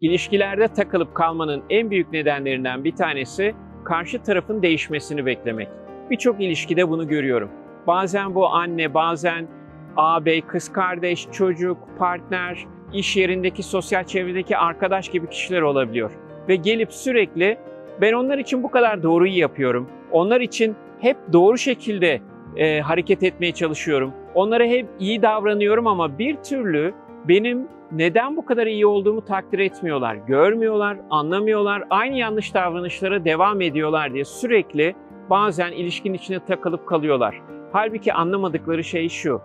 İlişkilerde takılıp kalmanın en büyük nedenlerinden bir tanesi karşı tarafın değişmesini beklemek. Birçok ilişkide bunu görüyorum. Bazen bu anne, bazen ağabey, kız kardeş, çocuk, partner, iş yerindeki, sosyal çevredeki arkadaş gibi kişiler olabiliyor. Ve gelip sürekli ben onlar için bu kadar doğruyu yapıyorum. Onlar için hep doğru şekilde e, hareket etmeye çalışıyorum. Onlara hep iyi davranıyorum ama bir türlü benim neden bu kadar iyi olduğumu takdir etmiyorlar, görmüyorlar, anlamıyorlar, aynı yanlış davranışlara devam ediyorlar diye sürekli bazen ilişkinin içine takılıp kalıyorlar. Halbuki anlamadıkları şey şu.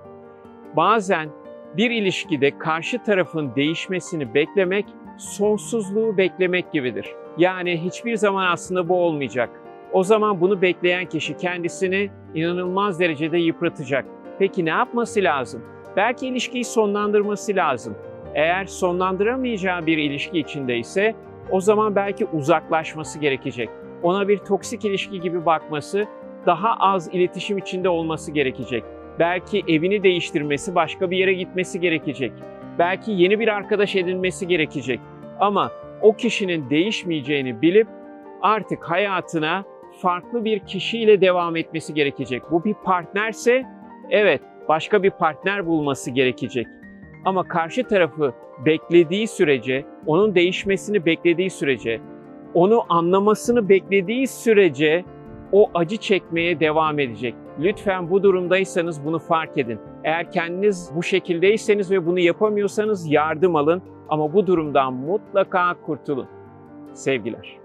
Bazen bir ilişkide karşı tarafın değişmesini beklemek sonsuzluğu beklemek gibidir. Yani hiçbir zaman aslında bu olmayacak. O zaman bunu bekleyen kişi kendisini inanılmaz derecede yıpratacak. Peki ne yapması lazım? Belki ilişkiyi sonlandırması lazım. Eğer sonlandıramayacağı bir ilişki içindeyse o zaman belki uzaklaşması gerekecek. Ona bir toksik ilişki gibi bakması, daha az iletişim içinde olması gerekecek. Belki evini değiştirmesi, başka bir yere gitmesi gerekecek. Belki yeni bir arkadaş edinmesi gerekecek. Ama o kişinin değişmeyeceğini bilip artık hayatına farklı bir kişiyle devam etmesi gerekecek. Bu bir partnerse evet başka bir partner bulması gerekecek. Ama karşı tarafı beklediği sürece, onun değişmesini beklediği sürece, onu anlamasını beklediği sürece o acı çekmeye devam edecek. Lütfen bu durumdaysanız bunu fark edin. Eğer kendiniz bu şekildeyseniz ve bunu yapamıyorsanız yardım alın ama bu durumdan mutlaka kurtulun. Sevgiler.